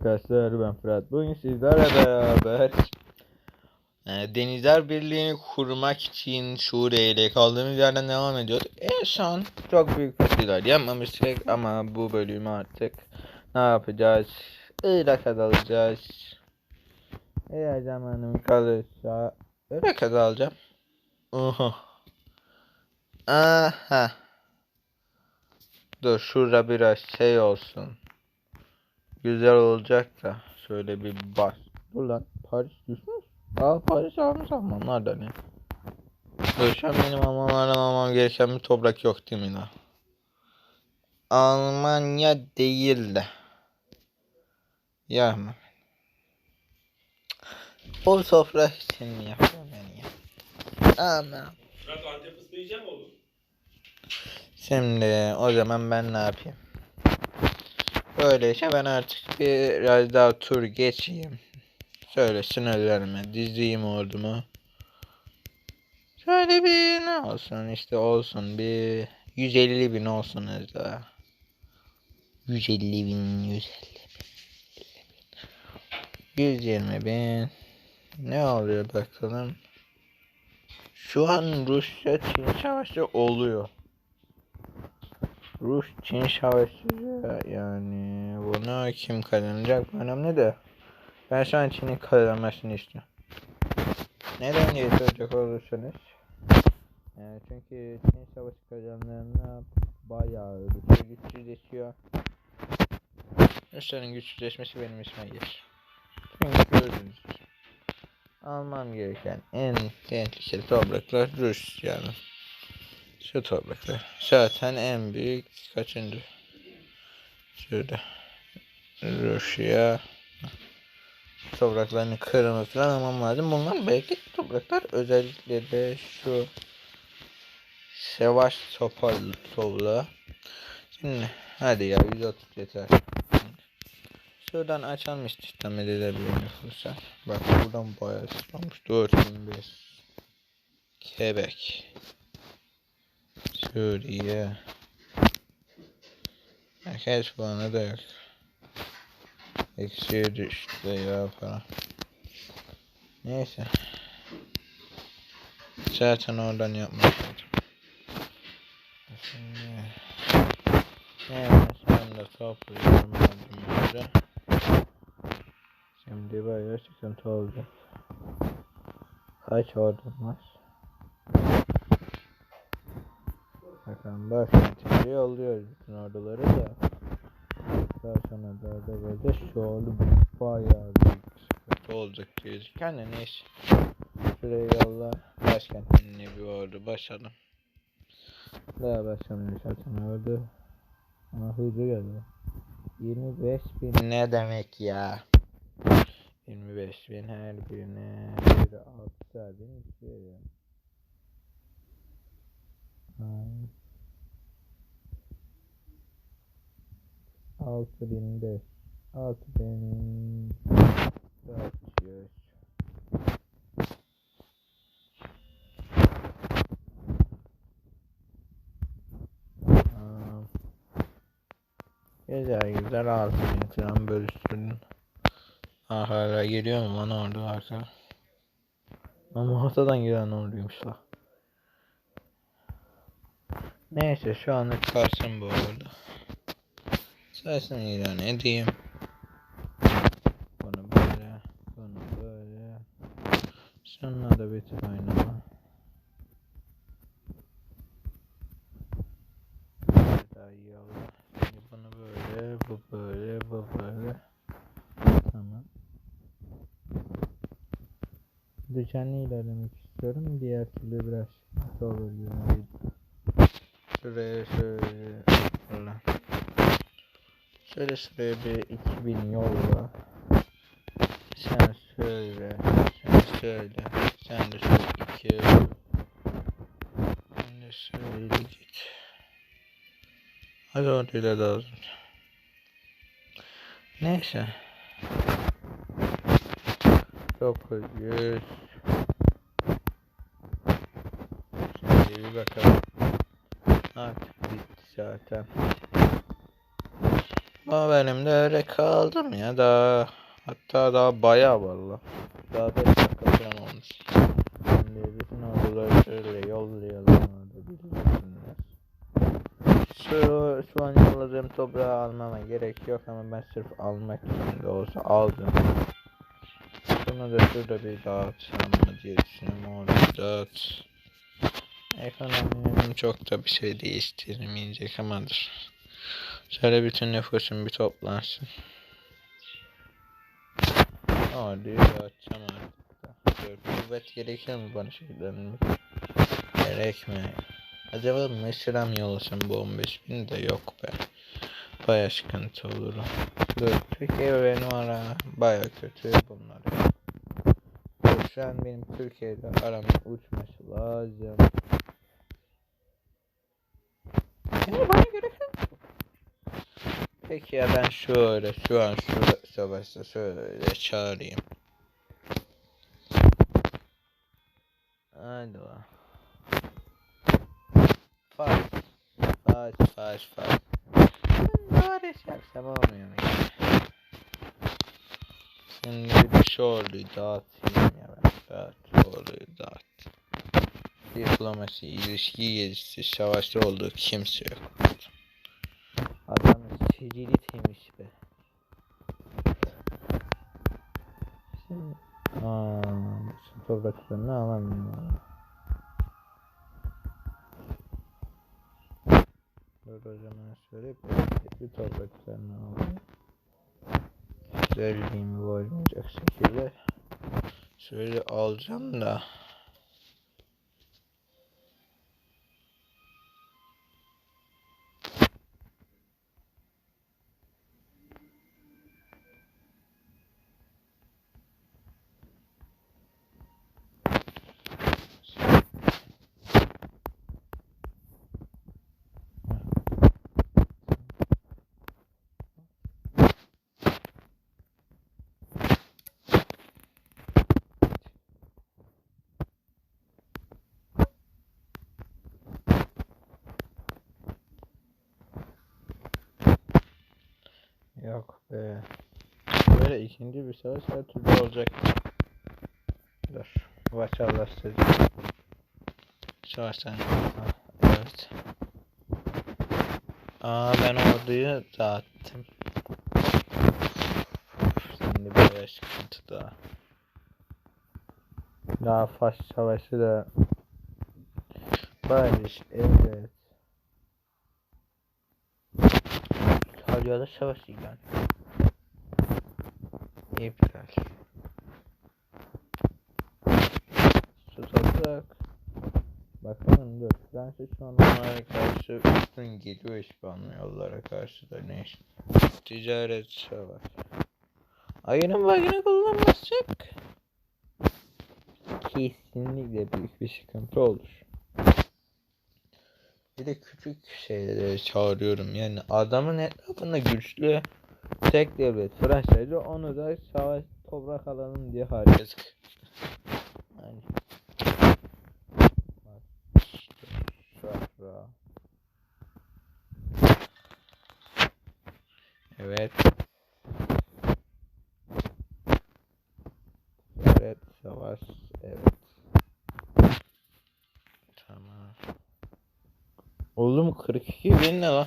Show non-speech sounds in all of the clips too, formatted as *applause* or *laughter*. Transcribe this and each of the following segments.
Arkadaşlar ben Fırat. Bugün sizlerle beraber e, Denizler Birliği'ni kurmak için Suriye ile kaldığımız yerden devam ediyoruz. En son çok büyük festival yapmamıştık ama bu bölümü artık ne yapacağız? Irak'a dalacağız. Eğer zamanım kalırsa Irak'a dalacağım. Oha. Aha. Dur şurada biraz şey olsun. Güzel olacak da şöyle bir bas. Dur lan Paris düşmüş. Aa Paris almış Almanlardan ya. Dur şu an benim Almanlardan almam gereken bir toprak yok değil mi lan? Almanya değil de. Ya mı? O sofra için mi yapıyor beni ya? Ama. Fırat Antep fıstığı yiyecek mi oğlum? Şimdi o zaman ben ne yapayım? Böyleyse ben artık biraz daha tur geçeyim. Şöyle sınırlarımı dizeyim ordumu. Şöyle bir ne olsun işte olsun bir 150 bin olsun daha. 150 bin 150 bin 120 bin ne oluyor bakalım. Şu an Rusya Çin savaşı oluyor. Rus Çin savaşı yani bunu kim kazanacak önemli de ben şu an Çin'in kazanmasını istiyorum. Neden diye soracak olursanız yani çünkü Çin savaşı kazanlarına bayağı Rusya güçsüzleşiyor. Rusya'nın güçsüzleşmesi benim işime gelir. Çünkü gördüğünüz gibi almam gereken en tehlikeli topraklar Rusya'nın. Şu topraklar. Zaten en büyük kaçıncı? Şurada. Rusya. Topraklarını kırımı falan almam lazım. Bunlar belki topraklar özellikle de şu Savaş topal topla. Şimdi hadi ya 130 yeter. Şuradan açalım istihdam edilebilir nüfusa. Bak buradan bayağı sıçramış. 4005. Quebec. Suriye. Herkes puanı da yok. Eksiye düştü ya falan. Neyse. Zaten oradan yapmıştım. Şimdi. Hemen sonra topluyorum ordumuzu. Şimdi bayağı sıkıntı oldu. Kaç ordum var? ben başkentleri alıyoruz bütün orduları da. Daha sonra böyle böyle şoğlu bayağı büyük sıkıntı olacak gözüken de neyse. Şuraya yolla başkentini bir ordu başlayalım. Daha başlamıyor zaten ordu. Ama hızlı geldi. 25 bin ne demek ya? 25 bin her birine bir 6 bin istiyor ya. Hmm. 6500 6400 Güzel güzel altı bin falan bölüştürdüm. Ah hala geliyor mu lan orada varsa. Ama ortadan giren orduymuş la. Neyse şu anlık kalsın bu arada. Sayısını ilan edeyim. Bunu böyle, bunu böyle. Şununla da bitir oynama. Daha iyi olur. Şimdi bunu böyle, bu böyle, bu böyle. Tamam. Düzenli ilerlemek istiyorum. Diğer türlü biraz olur yani. Şuraya şöyle Allah. Şöyle şuraya bir 2000 yolla. Sen şöyle, sen şöyle, sen de şöyle iki. Sen de git. Hadi ortayla da lazım. Neyse. 900 Şimdi bir bakalım. Artık bitti zaten. Ama benim de öyle kaldım ya daha hatta daha bayağı valla. Daha 5 dakika falan olmuş. Şimdi bütün orduları şöyle yollayalım. Şu, şu an yolladığım toprağı almama gerek yok ama ben sırf almak için de olsa aldım. Şunu da şurada bir dağıtsam mı diye düşünüyorum orada dağıt. Ekonomim çok da bir şey değiştirmeyecek amadır. Şöyle bütün nüfusun bir toplansın. Orduyu dağıtacağım artık kuvvet gerekiyor mu bana şeylerin? Gerekmiyor. Acaba Mısır'a mı yollasam bu 15 bin de yok be. Baya sıkıntı olur. Dur Türkiye ve benim ara baya kötü bunlar. Dur, şu an benim Türkiye'de aramın uçması lazım. Peki ya ben şöyle şu an şu savaşta şöyle çağırayım. Lan. Faz. Faz, faz, faz. Bari yapsam olmuyor mu bir şu orduyu dağıtayım ya ben. Dağıt, orduyu dağıt. Diplomasi, ilişki gelişti, savaşta olduğu kimse yok. Adamın sicili temiz be. Şimdi... Aaa, şu topraklarını alamıyorum. Dur o zaman şöyle bir topraklarını alayım. Güzelliğimi bozmayacak şekilde. Şöyle alacağım da. Be. Böyle ikinci bir savaş her türlü olacak. Dur. Başarılaştıracağım. Savaştan. Ha, Evet. Aa ben orduyu dağıttım. Şimdi böyle sıkıntı daha. Daha Fas savaşı da Barış evet. İtalya'da savaş ilan. İptal. Su toprak. Bakalım dur. Fransa şu an onlara karşı üstün geliyor İspanya yollara karşı da ne? Ticaret savaş. Ayının bagını kullanmazsak kesinlikle büyük bir sıkıntı olur. Bir de küçük şeyleri çağırıyorum. Yani adamın etrafında güçlü tek devlet Fransa'ydı. Onu da savaş toprak alalım diye harcadık. Yani. Evet. Evet savaş. Evet. Tamam. Oğlum 42 bin ne lan?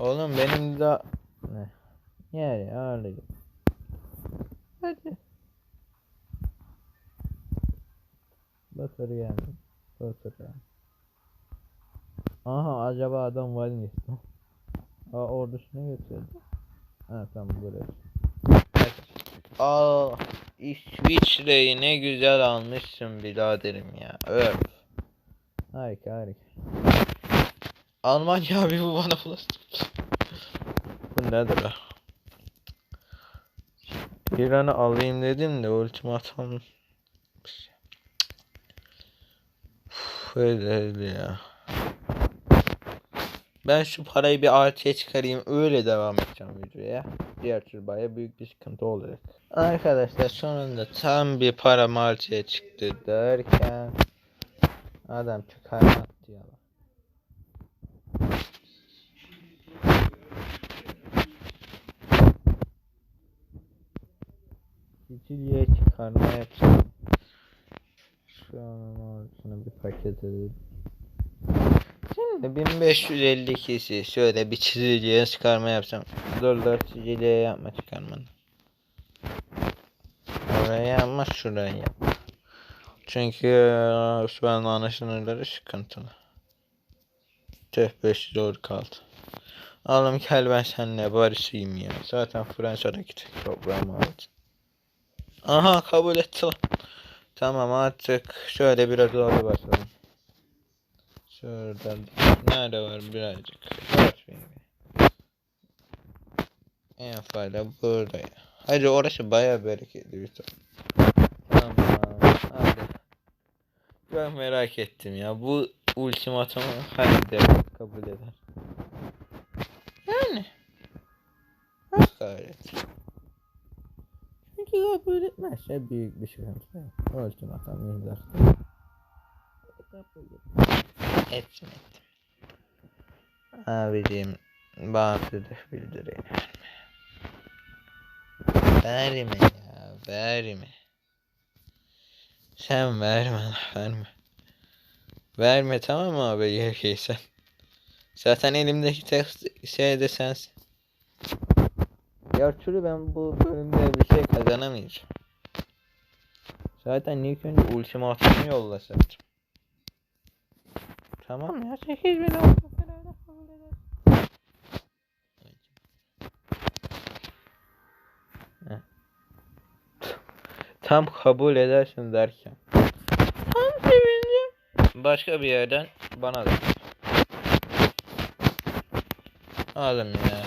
Oğlum benim de ne? Yani ağırlığı. Hadi. Batır yani. Batır yani. Aha acaba adam var mı? *laughs* Aa ordusunu getirdi. Ha tamam böyle. Aa İsviçre'yi ne güzel almışsın biraderim ya. Öf. Harika harika. Almanya abi bu bana bulaştı. bu nedir ha? İran'ı alayım dedim de ultimatum. Uf, Öyle ya. Ben şu parayı bir artıya çıkarayım öyle devam edeceğim videoya. Diğer türlü baya büyük bir sıkıntı olacak. Arkadaşlar sonunda tam bir para artıya çıktı derken adam çıkarma attı ya. Sicilya'ya çıkarma yapacağım. Şu an ortasına bir paket edelim. Şimdi 1552'si şöyle bir Sicilya'ya çıkarma. Dur dur Sicilya'ya yapma çıkarmanı. Oraya yapma şuraya yapma. Çünkü eee, şu an anlaşılırları sıkıntılı. Tüh 500 doğru kaldı. Oğlum gel ben seninle barışayım ya. Zaten Fransa'daki tek toprağım aldı. Aha kabul etti. Tamam artık şöyle biraz doğru basalım. Şuradan nerede var birazcık. Benim. En fazla burada ya. Hadi orası baya bereketli bir top. Tamam hadi. Çok merak ettim ya. Bu ultimatomu hangi devlet kabul eder? Yani. Az kabul etmezse büyük bir sıkıntı. Ultimatom imzalı. Etsin etsin. Abicim bağımsızlık bildiri. Verme ya verme. Sen verme verme. Verme tamam mı abi gerekirse. Zaten elimdeki tek şey de sensin. Ya türlü ben bu bölümde bir şey kazanamayacağım. Zaten ilk önce ultimatomu yollasaktım. Tamam ya 8 bin oldu. Tam kabul edersin derken. Tam sevindim. Başka bir yerden bana da. Oğlum ya.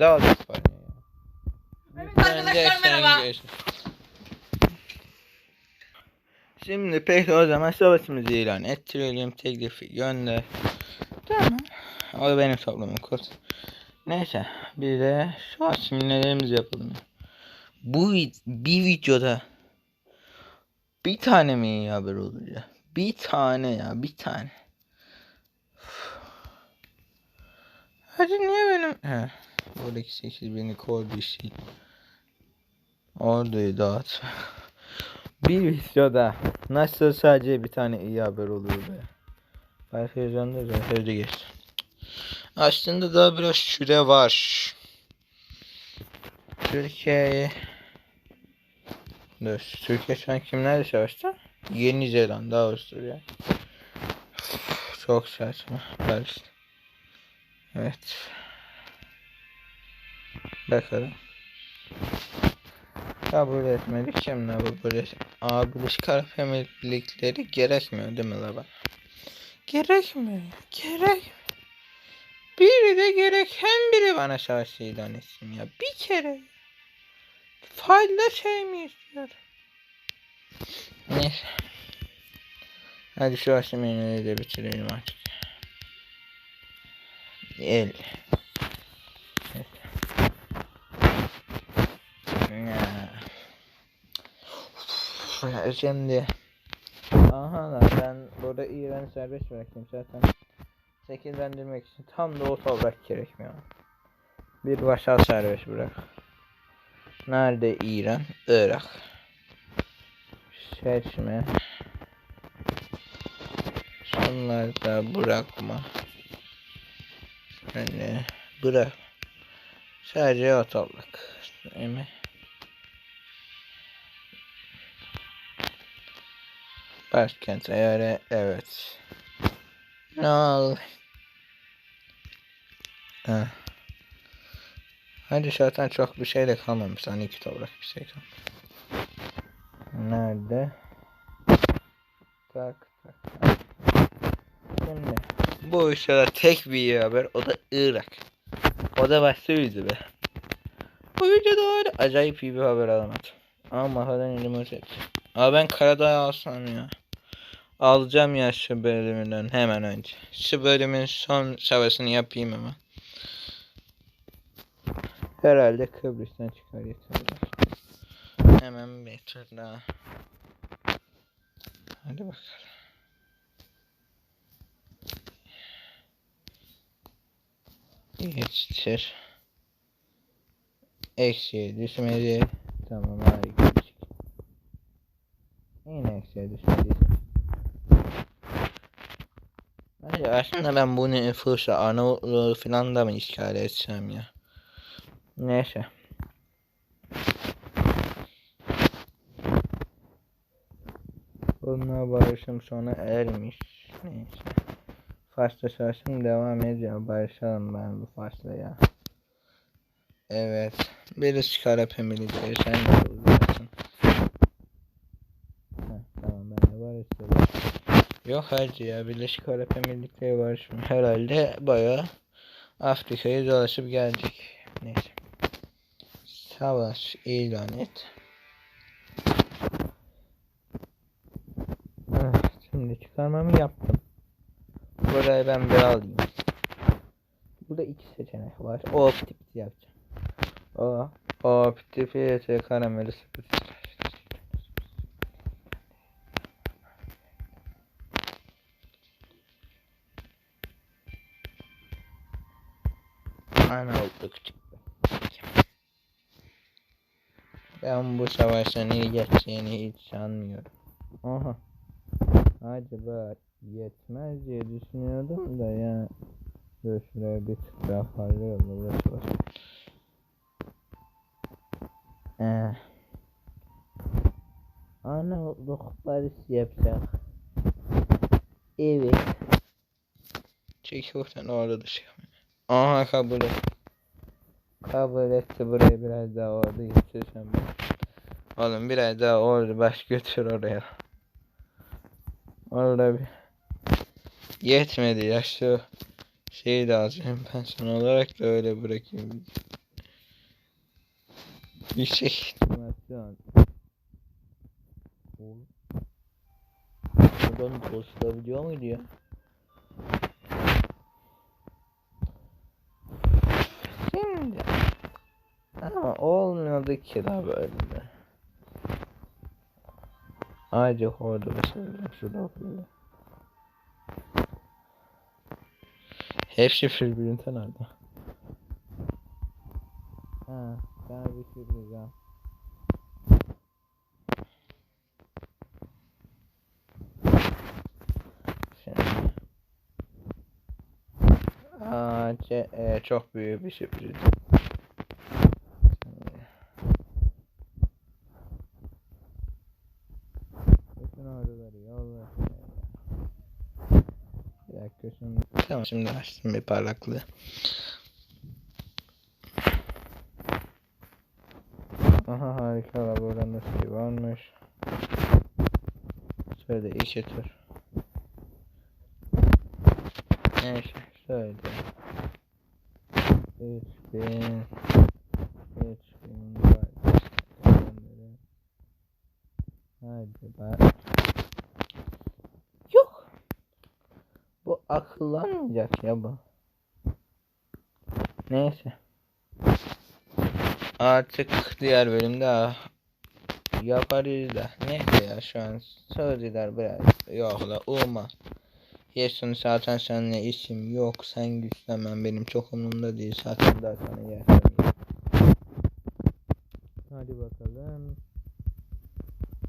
İspanya ya. Arkadaşlar merhaba. Şimdi peki o zaman savaşımızı ilan ettirelim. Teklifi gönder. Tamam. O da benim toplumum kurt. Neyse. Bir de savaş simülelerimizi yapalım. Bu bir videoda bir tane mi iyi haber olacak? Bir tane ya bir tane. Hadi niye benim? He. Buradaki 8 bini koy bir şey. Orduyu dağıt. *laughs* bir videoda nasıl sadece bir tane iyi haber olur be. Perfüzyonda da hızlı geçti. Aslında daha biraz süre var. Türkiye'ye Dur, Türkiye şu an kimlerle savaştı? Yeni Zelanda, Avusturya. Çok saçma. Karıştı. Evet. Bakalım. Kabul etmedik. Şimdi bu böyle abilik Arap Emirlikleri gerekmiyor değil mi la bana? Gerekmiyor. Gerek. Biri de gereken biri bana savaş ilan etsin ya. Bir kere. Fayda şey mi istiyor? Neyse. Hadi şu aşamayı de bitirelim artık. El. Evet. Ya. Şimdi. Aha lan ben burada İran'ı serbest bıraktım zaten. Şekillendirmek için tam da o toprak gerekmiyor. Bir başal serbest bırak. Nerede İran? Irak. Seçme. Şunları da bırakma. Şöyle bırak. Sadece o toprak Değil mi? Başkent ayarı evet. Ne oldu? Ha. Hadi zaten çok bir şey de kalmamış. Hani iki toprak bir şey kalmış. Nerede? Tak tak. Şimdi bu işte tek bir iyi haber. O da Irak. O da başlıydı be. Bu videoda öyle acayip iyi bir haber alamadım. Ama mahadan elimi çekti. Ama ben Karadağ'ı alsam ya. Alacağım ya şu bölümünden hemen önce. Şu bölümün son savaşını yapayım hemen. Herhalde Kıbrıs'tan çıkar yeterli. Hemen bir daha. Hadi bakalım. Geçtir. Eksiye düşmedi. Tamam harika. şey düşündüysem. Hayır, aslında ben bu nüfusu Arnavutluğu falan da mı işgal etsem ya? Neyse. Bununla barışım sona ermiş. Neyse. Fasla savaşım devam ediyor. Barışalım ben bu fasla ya. Evet. Birisi kara pembelikleri sen de Yok hacı ya Birleşik Arap Emirlikleri var şimdi. Herhalde bayağı Afrika'yı dolaşıp geldik. Neyse. Savaş ilan et. Ah, şimdi çıkarmamı yaptım. Burayı ben bir alayım. Burada iki seçenek var. O optik yapacağım. O optik karameli sıkıntı. Arnavutluk çıktı. Ben bu savaştan iyi geçeceğini hiç sanmıyorum. Aha. Acaba yetmez diye düşünüyordum da ya. Dur şuraya bir tık daha fazla yolla burası var. Ee, Arnavutluk barış yapacak. Evet. Çekil oradan orada şey Aha kabul et. Kabul etti burayı biraz daha orada getireceğim ben. Oğlum biraz daha orada baş götür oraya. Orada bir yetmedi ya şu şeyi de alacağım ben son olarak da öyle bırakayım. Yüksek ihtimasyon. Oğlum. Buradan dolaşılabiliyor muydu ya? Şimdi olmadı ki da böyle. Ayrıca orada da söyleyeyim şurada böyle. Hepsi birbirinden aldı. Ha, ben bir şey. Aa, e, çok büyük bir sürpriz. Şimdi. Bütün orduları yolla. Bir dakika şunu. Tamam şimdi açtım bir parlaklığı. Aha harika la buradan da şey varmış. Şöyle iki tur. Neyse şöyle. 3000 3000 var. Hadi bak. Yok. Bu akıllanmayacak ya bu. Neyse. Artık diğer bölümde yaparız da. Neyse ya şu an söylediler biraz. Yok la olma. Yesun zaten seninle işim yok. Sen güçlenmen benim çok umurumda değil. Zaten daha sana yersem Hadi bakalım.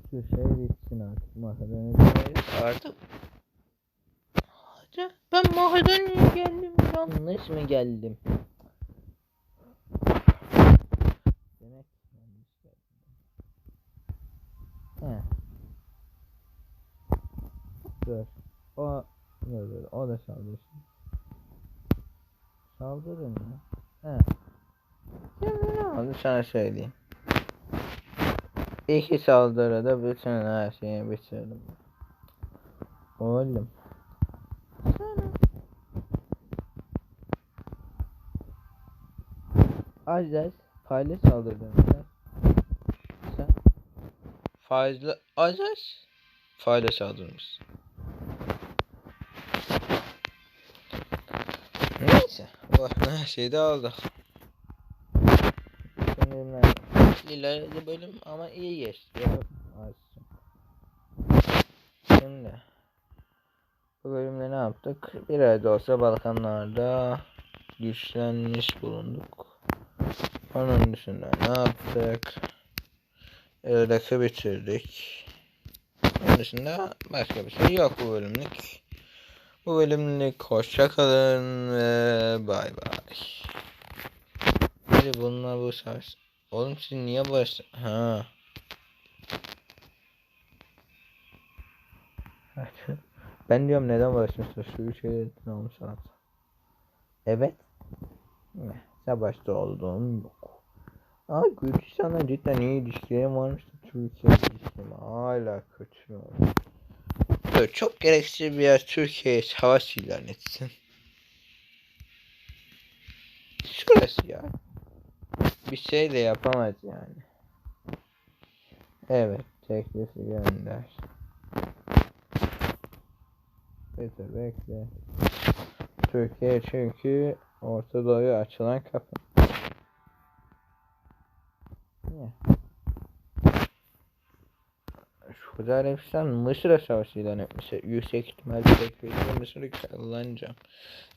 Şu şey bitsin artık. Makedonya'dayız. Artık. Hadi. Ben Makedonya'ya geldim. Yanlış mı geldim? Demek yanlış geldim. He. Dur. O Dur dur. O da saldırsın. Saldırın ya. He. Ne oldu sana söyleyeyim. İki saldırıda bütün her şeyi bitirdim. Oğlum. Aziz faile saldırdın sen. Faizle Aziz faile saldırmışsın. Neyse. Bu her şeyi de aldık. Şimdi ileride bölüm ama iyi geçti. Şimdi bu bölümde ne yaptık? Bir ay da olsa Balkanlarda güçlenmiş bulunduk. Onun dışında ne yaptık? Irak'ı bitirdik. Onun dışında başka bir şey yok bu bölümlük. Bu bölümlük hoşça kalın ve bay bay. Hadi bununla bu savaş. Oğlum siz niye başla... Ha. *laughs* ben diyorum neden başlamışlar şu üç şeyden olmuş. Evet. Ne, Savaşta olduğum yok. Aa Gürcistan'la cidden iyi ilişkilerim varmış da Türkiye ilişkilerim hala kötü. Böyle çok gereksiz bir yer Türkiye'ye savaş ilan etsin. Şurası ya. Bir şey de yapamaz yani. Evet, teklifi gönder. Bekle bekle. Türkiye çünkü Orta Doğu'ya açılan kapı. Suudi Arabistan Mısır'a savaş ilan etmiş. Yüksek ihtimalle tekrar Mısır'ı kullanacağım.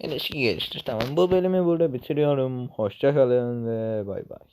En eski geliştir. Tamam bu bölümü burada bitiriyorum. Hoşça kalın ve bay bay.